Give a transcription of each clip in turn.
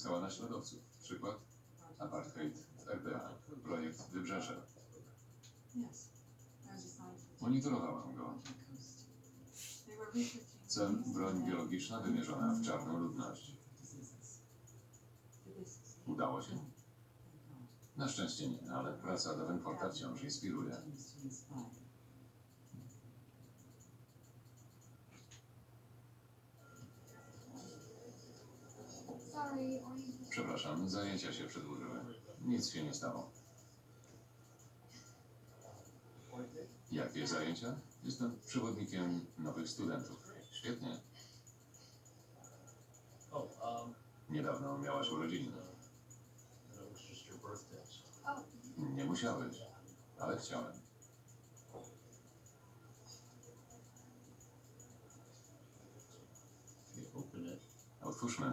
Skała naśladowców. Przykład? Apartheid w RPA. Projekt Wybrzeże. Monitorowałam go. Cel broń biologiczna wymierzona w czarną ludność. Udało się? Na szczęście nie, ale praca Davenporta wciąż inspiruje. Przepraszam, zajęcia się przedłużyły. Nic się nie stało. Jakie zajęcia? Jestem przewodnikiem nowych studentów. Świetnie. Niedawno miałaś urodziny. Nie musiałeś, ale chciałem. Otwórzmy.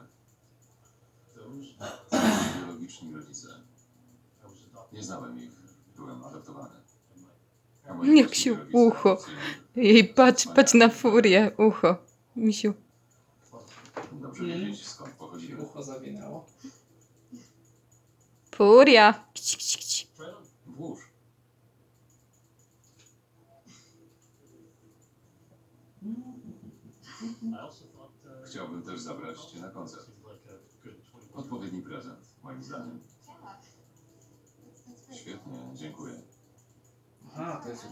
Biologiczni rodzice. Nie znałem ich. Byłem adoptowany. A moi Jak się ucho. Jej, patrz, patrz na furię, ucho. Misiu. Dobrze Mm. wiedzieć skąd się ucho zawinęło. Furia. Kci, kci, kci. Włóż. Chciałbym też zabrać cię na koncert. Odpowiedni prezent, moim zdaniem. Świetnie, dziękuję. Aha, to jest